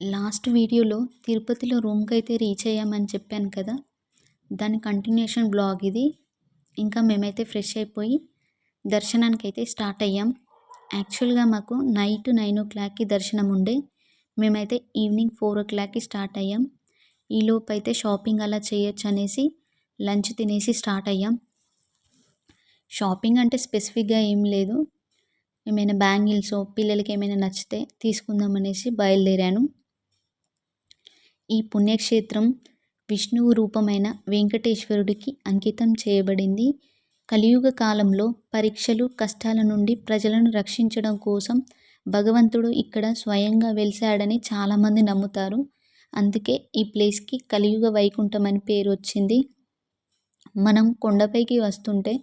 Last వీడియోలో తిరుపతిలో రూమ్కి అయితే రీచ్ అయ్యామని చెప్పాను కదా దాని కంటిన్యూషన్ బ్లాగ్ ఇది. ఇంకా మేమైతే ఫ్రెష్ అయిపోయి దర్శనానికి అయితే స్టార్ట్ అయ్యాం. యాక్చువల్గా మాకు నైట్ నైన్ ఓ క్లాక్కి దర్శనం ఉండే. మేమైతే ఈవినింగ్ ఫోర్ ఓ క్లాక్కి స్టార్ట్ అయ్యాం. ఈలోపు అయితే షాపింగ్ అలా చేయొచ్చు అనేసి లంచ్ తినేసి స్టార్ట్ అయ్యాం. షాపింగ్ అంటే స్పెసిఫిక్గా ఏం లేదు. ఏమైనా బ్యాంగిల్స్ పిల్లలకి ఏమైనా నచ్చితే తీసుకుందాం అనేసి బయలుదేరాను. ఈ పుణ్యక్షేత్రం విష్ణువు రూపమైన వెంకటేశ్వరుడికి అంకితం చేయబడింది. కలియుగ కాలంలో పరీక్షలు కష్టాల నుండి ప్రజలను రక్షించడం కోసం భగవంతుడు ఇక్కడ స్వయంగా వెలిశాడని చాలామంది నమ్ముతారు. అందుకే ఈ ప్లేస్కి కలియుగ వైకుంఠం అని పేరు వచ్చింది. మనం కొండపైకి వస్తుంటే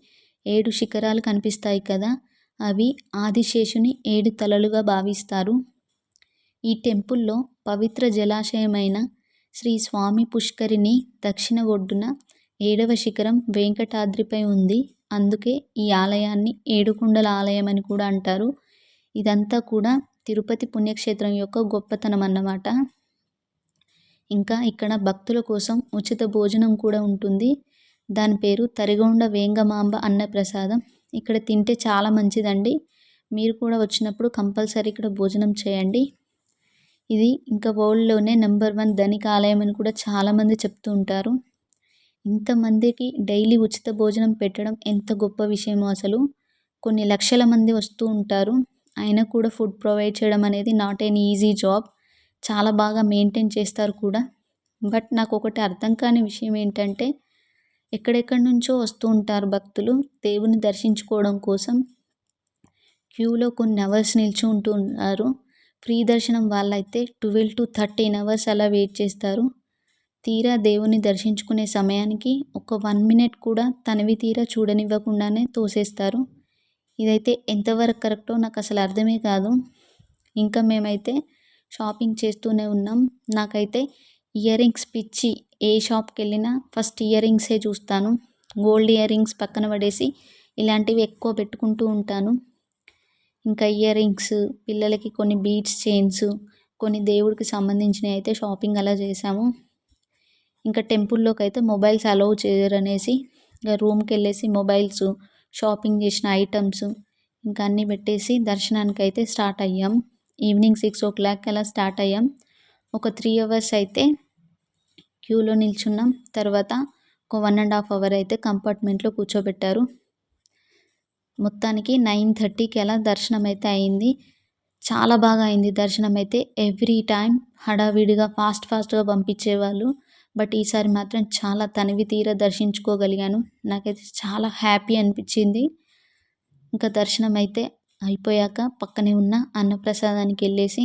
ఏడు శిఖరాలు కనిపిస్తాయి కదా అవి ఆదిశేషుని ఏడు తలలుగా భావిస్తారు. ఈ టెంపుల్లో పవిత్ర జలాశయమైన శ్రీ స్వామి పుష్కరిణి దక్షిణ ఒడ్డున ఏడవ శిఖరం వెంకటాద్రిపై ఉంది. అందుకే ఈ ఆలయాన్ని ఏడుకొండల ఆలయం అని కూడా అంటారు. ఇదంతా కూడా తిరుపతి పుణ్యక్షేత్రం యొక్క గొప్పతనం అన్నమాట. ఇంకా ఇక్కడ భక్తుల కోసం ఉచిత భోజనం కూడా ఉంటుంది. దాని పేరు తరిగొండ వేంగమాంబ అన్న ప్రసాదం. ఇక్కడ తింటే చాలా మంచిదండి. మీరు కూడా వచ్చినప్పుడు కంపల్సరీ ఇక్కడ భోజనం చేయండి. ఇది ఇంకా వరల్డ్లోనే నెంబర్ వన్ ధనిక ఆలయం అని కూడా చాలామంది చెప్తూ ఉంటారు. ఇంతమందికి డైలీ ఉచిత భోజనం పెట్టడం ఎంత గొప్ప విషయమో అసలు. కొన్ని లక్షల మంది వస్తూ ఉంటారు. అయినా కూడా ఫుడ్ ప్రొవైడ్ చేయడం అనేది నాట్ ఎన్ ఈజీ జాబ్. చాలా బాగా మెయింటైన్ చేస్తారు కూడా. బట్ నాకు ఒకటి అర్థం కాని విషయం ఏంటంటే ఎక్కడెక్కడి నుంచో వస్తూ ఉంటారు భక్తులు దేవుని దర్శించుకోవడం కోసం. క్యూలో కొన్ని అవర్స్ నిల్చుంటూ ఉన్నారు. ఫ్రీ దర్శనం వాళ్ళైతే ట్వెల్వ్ టు థర్టీన్ అవర్స్ అలా వెయిట్ చేస్తారు. తీరా దేవుని దర్శించుకునే సమయానికి ఒక వన్ మినిట్ కూడా తనవి తీరా చూడనివ్వకుండానే తోసేస్తారు. ఇదైతే ఎంతవరకు కరెక్టో నాకు అసలు అర్థమే కాదు. ఇంకా మేమైతే షాపింగ్ చేస్తూనే ఉన్నాం. నాకైతే ఇయర్ రింగ్స్ పిచ్చి ఏ షాప్కి వెళ్ళినా ఫస్ట్ ఇయర్ రింగ్సే చూస్తాను. గోల్డ్ ఇయర్ రింగ్స్ పక్కన పడేసి ఇలాంటివి ఎక్కువ పెట్టుకుంటూ ఉంటాను. ఇంకా ఇయర్ రింగ్స్ పిల్లలకి కొన్ని బీడ్స్ చైన్స్ కొన్ని దేవుడికి సంబంధించినవి అయితే షాపింగ్ అలా చేసాము ఇంకా టెంపుల్లోకి అయితే మొబైల్స్ అలౌ చేయరు అనేసి ఇంకా రూమ్కి వెళ్ళేసి మొబైల్స్ షాపింగ్ చేసిన ఐటమ్స్ ఇంకా అన్నీ పెట్టేసి దర్శనానికి అయితే స్టార్ట్ అయ్యాం. ఈవినింగ్ సిక్స్ ఓ క్లాక్ అలా స్టార్ట్ అయ్యాం. ఒక త్రీ అవర్స్ అయితే క్యూలో నిల్చున్నాం. తర్వాత ఒక వన్ అండ్ హాఫ్ అవర్ అయితే కంపార్ట్మెంట్లో కూర్చోబెట్టారు. మొత్తానికి నైన్ థర్టీకి అలా దర్శనం అయితే అయింది. చాలా బాగా అయింది దర్శనం అయితే ఎవ్రీ టైం హడావిడిగా ఫాస్ట్ ఫాస్ట్గా పంపించేవాళ్ళు. బట్ ఈసారి మాత్రం చాలా తనివి తీర దర్శించుకోగలిగాను. నాకైతే చాలా హ్యాపీ అనిపించింది. ఇంకా దర్శనం అయితే అయిపోయాక పక్కనే ఉన్న అన్నప్రసాదానికి వెళ్ళేసి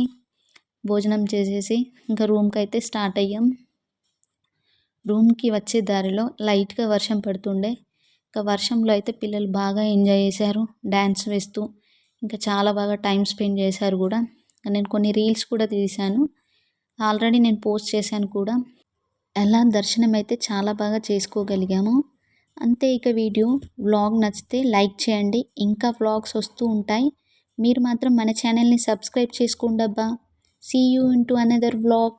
భోజనం చేసేసి ఇంకా రూమ్కి అయితే స్టార్ట్ అయ్యాం. రూమ్కి వచ్చే దారిలో లైట్గా వర్షం పడుతుండే. ఇంకా వర్షంలో అయితే పిల్లలు బాగా ఎంజాయ్ చేశారు డ్యాన్స్ వేస్తూ. ఇంకా చాలా బాగా టైం స్పెండ్ చేశారు కూడా. నేను కొన్ని రీల్స్ కూడా తీశాను. ఆల్రెడీ నేను పోస్ట్ చేశాను కూడా. ఎలా దర్శనం అయితే చాలా బాగా చేసుకోగలిగాము. అంతే ఇక వీడియో వ్లాగ్ నచ్చితే లైక్ చేయండి. ఇంకా వ్లాగ్స్ వస్తూ ఉంటాయి. మీరు మాత్రం మన ఛానల్ని సబ్స్క్రైబ్ చేసుకోండి అబ్బా. See you in to another vlog